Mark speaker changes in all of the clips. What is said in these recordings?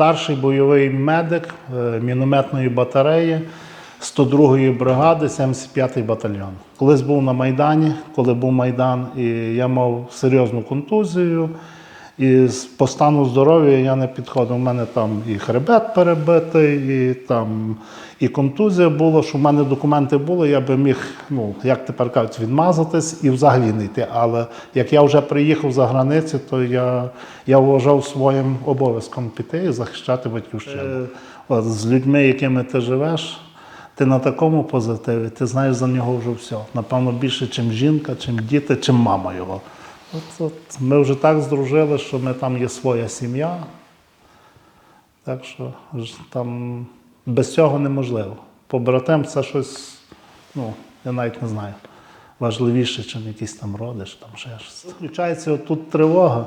Speaker 1: старший бойовий медик е, мінометної батареї 102-ї бригади, 75-й батальйон. Колись був на Майдані, коли був Майдан, і я мав серйозну контузію. І по стану здоров'я я не підходив. У мене там і хребет перебитий, і там і контузія була, що в мене документи були, я би міг, ну як тепер кажуть, відмазатись і взагалі не йти. Але як я вже приїхав за границю, то я, я вважав своїм обов'язком піти і захищати батьківщину. Е, От, з людьми, якими ти живеш, ти на такому позитиві, ти знаєш за нього вже все. Напевно, більше, ніж жінка, чим діти, чим мама його. От, от, ми вже так здружили, що ми там є своя сім'я. Так що там без цього неможливо. Побратим це щось, ну, я навіть не знаю, важливіше, ніж якийсь там родич, там ще щось. Включається тут тривога,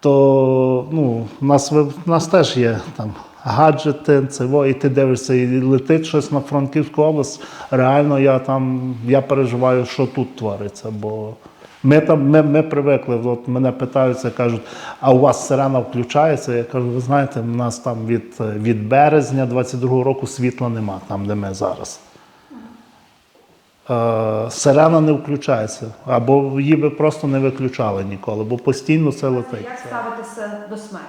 Speaker 1: то ну, у нас, у нас теж є там гаджети, цево, і ти дивишся, і летить щось на Франківську область. Реально я там я переживаю, що тут твориться. бо ми там ми, ми привикли. От мене питаються, кажуть, а у вас сирена включається? Я кажу, ви знаєте, у нас там від, від березня 22-го року світла нема, там, де ми зараз. Е, сирена не включається, або її би просто не виключали ніколи, бо постійно це летить.
Speaker 2: Як ставитися до смерті?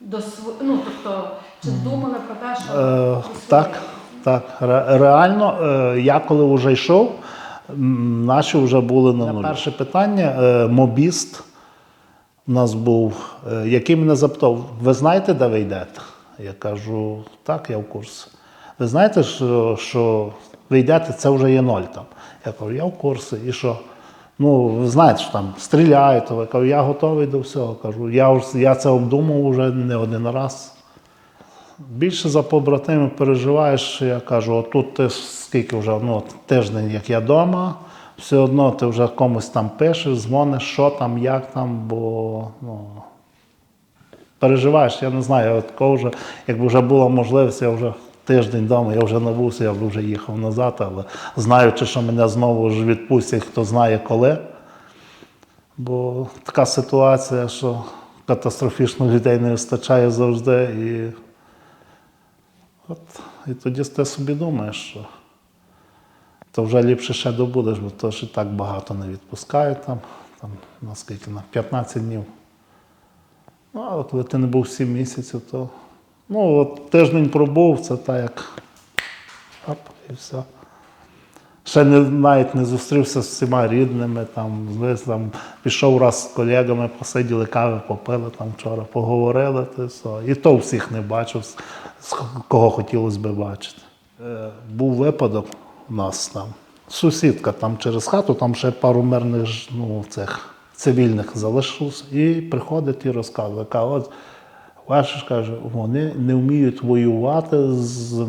Speaker 2: До св... ну, тобто, чи думали про те, що
Speaker 1: Е, так, так. Ре- Реально, е, я коли вже йшов, наші вже були на нулі. Перше питання: е, мобіст у нас був, е, який мене запитав: ви знаєте, де ви йдете? Я кажу, так, я в курсі. Ви знаєте, що, що ви йдете, це вже є ноль там. Я кажу, я в курсі. І що? Ну, ви знаєте, що там стріляють, то я кажу, я готовий до всього. Кажу, я, я це обдумав вже не один раз. Більше за побратимів переживаєш, я кажу, отут ти скільки вже ну, тиждень, як я вдома, все одно ти вже комусь там пишеш, дзвониш, що там, як там, бо ну, переживаєш, я не знаю, от такого вже, якби вже була можливість, я вже тиждень вдома, я вже набувся, я б вже їхав назад, але знаючи, що мене знову ж відпустять, хто знає коли. Бо така ситуація, що катастрофічно людей не вистачає завжди. І, от, і тоді ти собі думаєш, що то вже ліпше ще добудеш, бо то ж і так багато не відпускають там, там наскільки на 15 днів. Ну, а коли ти не був 7 місяців, то ну, от тиждень пробув, це так як оп, і все. Ще не, навіть не зустрівся з всіма рідними, там, десь там пішов раз з колегами, посиділи кави, попили там вчора, поговорили, то все. І то всіх не бачив, кого хотілося би бачити. Е, був випадок у нас там. Сусідка там через хату, там ще пару мирних ну, цих цивільних залишилось, і приходить і розказує, каже, от бачиш, каже, вони не вміють воювати з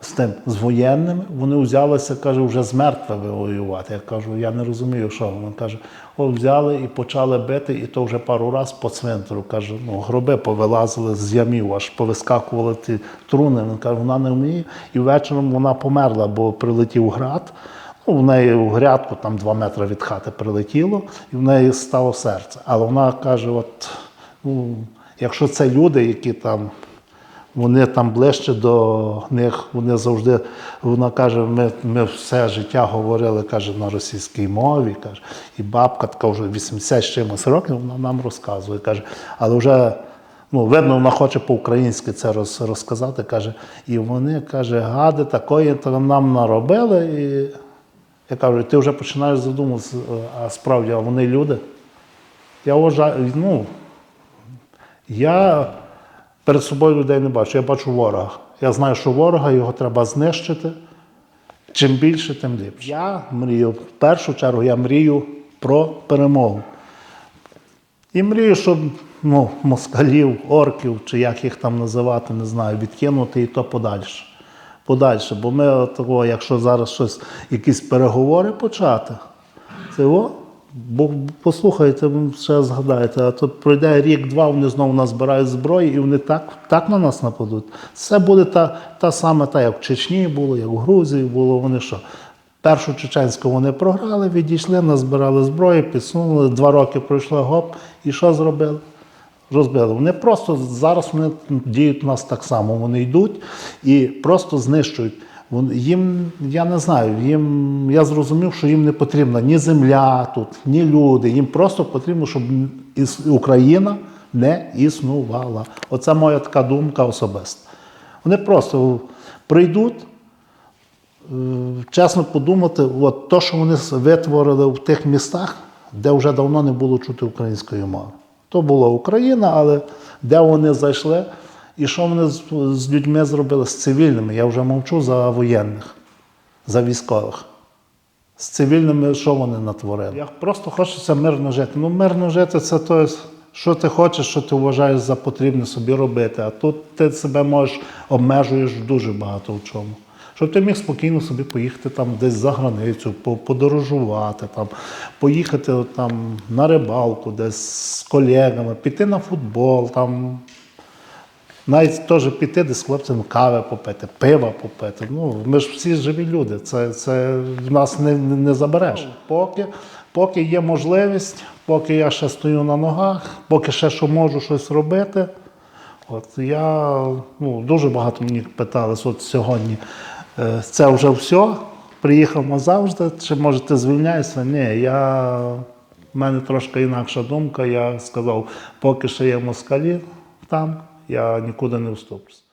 Speaker 1: з тим, з воєнними, вони взялися, каже, вже з мертвими воювати. Я кажу, я не розумію, що. Він каже, о, взяли і почали бити, і то вже пару разів по цвинтару. Каже, ну, гроби повилазили з ямів, аж повискакували ті труни. Він каже, вона не вміє. І вечором вона померла, бо прилетів град. Ну, в неї в грядку там два метри від хати прилетіло, і в неї стало серце. Але вона каже: от, ну, якщо це люди, які там вони там ближче до них, вони завжди, вона каже, ми, ми все життя говорили каже, на російській мові. Каже, і бабка така вже 80 з чимось років, вона нам розказує. Каже, але вже ну, видно, вона хоче по-українськи це роз, розказати. Каже, і вони каже, гади такої то нам наробили. І я кажу, ти вже починаєш задумуватися, а справді, а вони люди. Я вважаю, ну, я перед собою людей не бачу, я бачу ворога. Я знаю, що ворога його треба знищити. Чим більше, тим ліпше. Я мрію, в першу чергу, я мрію про перемогу. І мрію, щоб ну, москалів, орків, чи як їх там називати, не знаю, відкинути і то подальше. Подальше. Бо ми такого, якщо зараз щось, якісь переговори почати, це о, бо послухайте, ви ще згадаєте, а тут пройде рік-два, вони знову назбирають зброї, і вони так, так на нас нападуть. Це буде та, та саме, та, як в Чечні було, як в Грузії було. Вони що? Першу чеченську вони програли, відійшли, назбирали зброю, підсунули, два роки пройшло гоп, і що зробили? розбили. Вони просто зараз вони діють у нас так само. Вони йдуть і просто знищують. Їм, я не знаю, їм, я зрозумів, що їм не потрібна ні земля тут, ні люди. Їм просто потрібно, щоб Україна не існувала. Оце моя така думка особиста. Вони просто прийдуть, е, чесно подумати, от то, що вони витворили в тих містах, де вже давно не було чути української мови. То була Україна, але де вони зайшли, і що вони з, з людьми зробили, з цивільними. Я вже мовчу за воєнних, за військових. З цивільними що вони натворили? Я просто хочеться мирно жити. Ну, мирно жити це то, що ти хочеш, що ти вважаєш за потрібне собі робити. А тут ти себе можеш обмежуєш дуже багато в чому. Щоб ти міг спокійно собі поїхати там десь за границю, подорожувати, там, поїхати там на рибалку, десь з колегами, піти на футбол, там, навіть теж піти десь з хлопцями кави попити, пива попити. Ну, ми ж всі живі люди. Це, це в нас не, не, забереш. Поки, поки є можливість, поки я ще стою на ногах, поки ще що можу щось робити. От я ну, дуже багато мені питали от сьогодні. е, Це вже все. Приїхав назавжди, чи може ти звільняєшся? Ні, я, в мене трошки інакша думка. Я сказав, поки ще є москалі там, я нікуди не вступлюсь.